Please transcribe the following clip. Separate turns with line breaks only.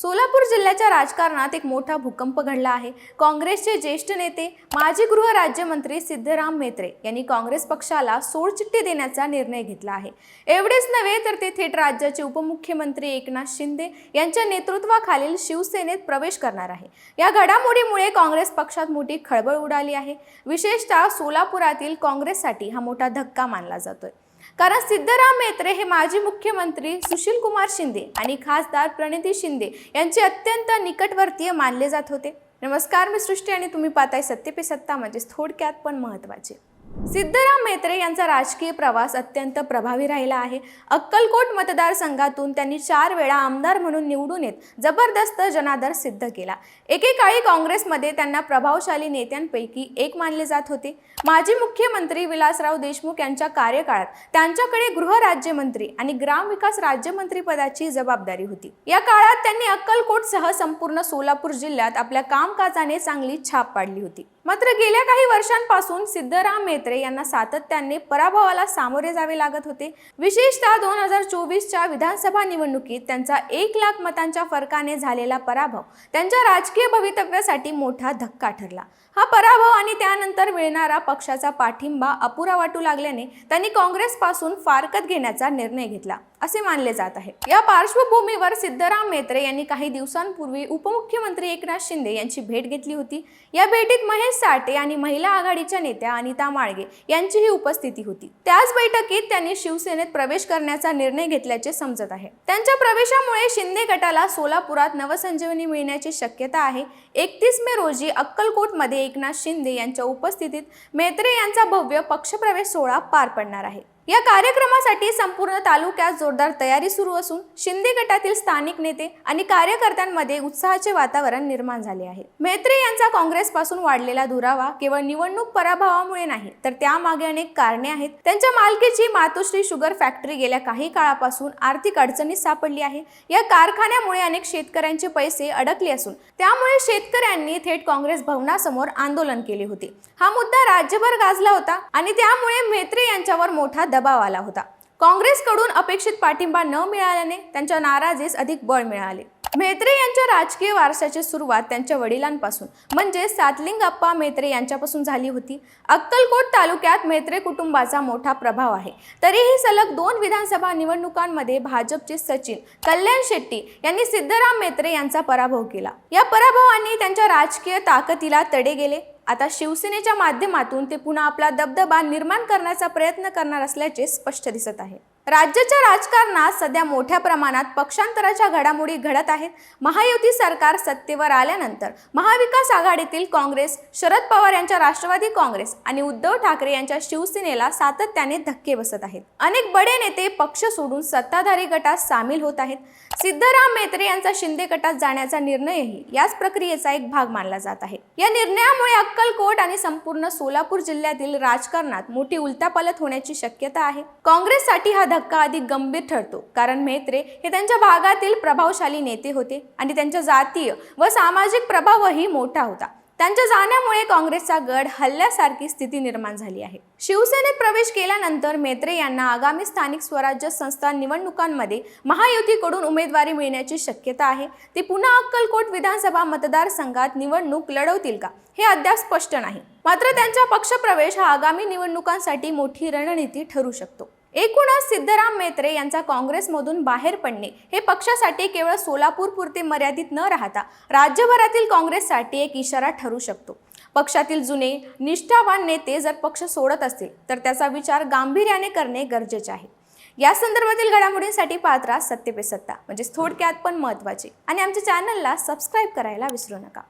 सोलापूर जिल्ह्याच्या राजकारणात एक मोठा भूकंप घडला आहे. काँग्रेसचे ज्येष्ठ नेते माजी गृह राज्यमंत्री सिद्धराम मेत्रे यांनी काँग्रेस पक्षाला सोडचिठ्ठी देण्याचा निर्णय घेतला आहे. एवढेच नव्हे तर ते थेट राज्याचे उपमुख्यमंत्री एकनाथ शिंदे यांच्या नेतृत्वाखालील शिवसेनेत प्रवेश करणार आहे. या घडामोडीमुळे काँग्रेस पक्षात मोठी खळबळ उडाली आहे. विशेषतः सोलापुरातील काँग्रेससाठी हा मोठा धक्का मानला जातोय. कारण सिद्धराम म्हेत्रे हे माजी मुख्यमंत्री सुशील कुमार शिंदे आणि खासदार प्रणिती शिंदे यांचे अत्यंत निकटवर्तीय मानले जात होते. नमस्कार मी सृष्टी आणि तुम्ही पाहताय सत्य पे सत्ता म्हणजेच थोडक्यात पण महत्त्वाचे. सिद्धराम मेत्रे यांचा राजकीय प्रवास अत्यंत प्रभावी राहिला आहे. अक्कलकोट मतदारसंघातून त्यांनी चार वेळा आमदार म्हणून निवडून येत जबरदस्त जनादर सिद्ध केला. एकेकाळी काँग्रेसमध्ये त्यांना प्रभावशाली नेत्यांपैकी एक मानले जात होते. माजी मुख्यमंत्री विलासराव देशमुख यांच्या कार्यकाळात त्यांच्याकडे गृहराज्यमंत्री आणि ग्रामविकास राज्यमंत्री पदाची जबाबदारी होती. या काळात त्यांनी अक्कलकोटसह संपूर्ण सोलापूर जिल्ह्यात आपल्या कामकाजाने चांगली छाप पाडली होती. मात्र गेल्या काही वर्षांपासून सिद्धराम म्हेत्रे यांना सातत्याने पराभवाला सामोरे जावे लागत होते. विशेषतः दोन हजार चोवीसच्या विधानसभा निवडणुकीत त्यांचा एक लाख मतांच्या फरकाने झालेला पराभव त्यांच्या राजकीय भवितव्यासाठी मोठा धक्का ठरला. हा पराभव आणि त्यानंतर मिळणारा पक्षाचा पाठिंबा अपुरा वाटू लागल्याने त्यांनी काँग्रेसपासून फारकत घेण्याचा निर्णय घेतला. असे मानले जात आहे. या पार्श्वभूमीवर सिद्धराम मेत्रे यांनी काही दिवसांपूर्वी उपमुख्यमंत्री एकनाथ शिंदे यांची भेट घेतली होती. या भेटीत महेश साठे आणि महिला आघाडीच्या नेत्या अनिता माळगे यांचीही उपस्थिती होती. त्याच बैठकीत त्यांनी शिवसेनेत प्रवेश करण्याचा निर्णय घेतल्याचे समजत आहे. त्यांच्या प्रवेशामुळे शिंदे गटाला सोलापुरात नवसंजीवनी मिळण्याची शक्यता आहे. एकतीस मे रोजी अक्कलकोटमध्ये एकनाथ शिंदे यांच्या उपस्थितीत मेत्रे यांचा भव्य पक्षप्रवेश सोहळा पार पडणार आहे. या कार्यक्रमासाठी संपूर्ण तालुक्यात जोरदार तयारी सुरू असून शिंदे गटातील स्थानिक नेते आणि कार्यकर्त्यांमध्ये उत्साहाचे वातावरण निर्माण झाले आहे. मेत्रे यांचा काँग्रेसपासून वाढलेला दुरावा केवळ निवडणूक पराभवामुळे नाही तर त्यामागे अनेक कारणे आहेत. त्यांच्या मालकीची मातोश्री शुगर फॅक्टरी गेल्या काही काळापासून आर्थिक अडचणीत सापडली आहे. या कारखान्यामुळे अनेक शेतकऱ्यांचे पैसे अडकले असून त्यामुळे शेतकऱ्यांनी थेट काँग्रेस भवनासमोर आंदोलन केले होते. हा मुद्दा राज्यभर गाजला होता आणि त्यामुळे मेत्रे यांच्यावर मोठा दबाव आला होता. काँग्रेसकडून अपेक्षित पाठिंबा न मिळाल्याने त्यांच्या नाराजीस अधिक बळ मिळाले. म्हेत्रे यांच्या राजकीय वारशाची सुरुवात त्यांच्या वडिलांपासून म्हणजे सातलिंग अप्पा म्हेत्रे यांच्यापासून झाली होती. अक्कलकोट तालुक्यात म्हेत्रे कुटुंबाचा मोठा प्रभाव आहे. तरीही सलग दोन विधानसभा निवडणुकांमध्ये भाजपचे सचिन कल्याण शेट्टी यांनी सिद्धराम म्हेत्रे यांचा पराभव केला. या पराभवांनी त्यांच्या राजकीय ताकदीला तडे गेले. आता शिवसेनेच्या माध्यमातून ते पुन्हा आपला दबदबा निर्माण करण्याचा प्रयत्न करणार असल्याचे स्पष्ट दिसत आहे. राज्याच्या राजकारणात सध्या मोठ्या प्रमाणात पक्षांतराच्या घडामोडी घडत आहेत. महायुती सरकार सत्तेवर आल्यानंतर महाविकास आघाडीतील काँग्रेस शरद पवार यांच्या राष्ट्रवादी काँग्रेस आणि उद्धव ठाकरे यांच्या शिवसेनेला सातत्याने धक्के बसत आहेत. अनेक बडे नेते पक्ष सोडून सत्ताधारी गटात सामील होत आहेत. सिद्धराम मेत्रे यांचा शिंदे गटात जाण्याचा निर्णयही याच प्रक्रियेचा एक भाग मानला जात आहे. या निर्णयामुळे अक्कलकोट आणि संपूर्ण सोलापूर जिल्ह्यातील राजकारणात मोठी उलटापालट होण्याची शक्यता आहे. काँग्रेससाठी हा धक्का अधिक गंभीर ठरतो. कारण म्हेत्रे हे त्यांच्या भागातील प्रभावशाली नेते होते आणि त्यांच्या जातीय व सामाजिक प्रभावही मोठा होता. त्यांच्या जाण्यामुळे काँग्रेसचा गड हल्ल्यासारखी स्थिती निर्माण झाली आहे. शिवसेनेत प्रवेश केल्यानंतर मेत्रे यांना आगामी स्थानिक स्वराज्य संस्था निवडणुकांमध्ये महायुतीकडून उमेदवारी मिळण्याची शक्यता आहे. ते पुन्हा अक्कलकोट विधानसभा मतदारसंघात निवडणूक लढवतील का? हे अद्याप स्पष्ट नाही. मात्र त्यांचा पक्षप्रवेश हा आगामी निवडणुकांसाठी मोठी रणनीती ठरू शकतो. एकूणच सिद्धराम मेत्रे यांचा काँग्रेसमधून बाहेर पडणे हे पक्षासाठी केवळ सोलापूर पुरते मर्यादित न राहता राज्यभरातील काँग्रेससाठी एक इशारा ठरू शकतो. पक्षातील जुने निष्ठावान नेते जर पक्ष सोडत असतील तर त्याचा विचार गांभीर्याने करणे गरजेचे आहे. या संदर्भातील घडामोडींसाठी पात्रा सत्य पे सत्ता म्हणजेच थोडक्यात पण महत्त्वाचे. आणि आमच्या चॅनलला सबस्क्राईब करायला विसरू नका.